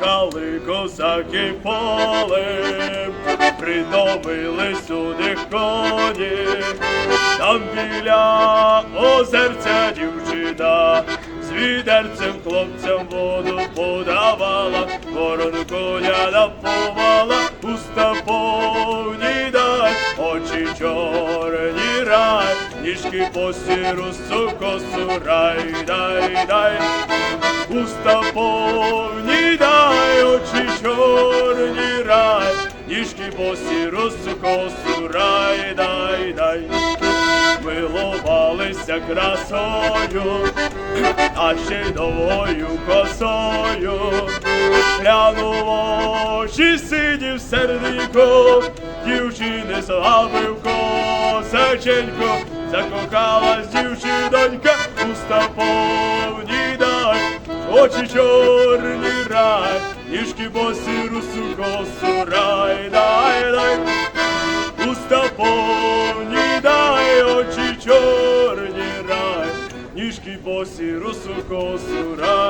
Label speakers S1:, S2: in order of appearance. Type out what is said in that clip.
S1: Хали козаки полем, притомили сюди коні, там біля озерця дівчина, з відерцем хлопцям воду подавала, ворону коня напувала, уста повні дай, очі чорні рай, ніжки по сіру косу рай, дай, дай. Уста повні ніжки босі косу рай, дай, дай. Милувалися красою, а ще й довгою косою. В очі сидів серденько, дівчини славив козаченько, закохалась дівчинонька, уста повні дай, очі чорні рай, ніжки босі русу косу рай, дай, дай, уста повні дай, очі чорні рай, ніжки босі русу косу рай.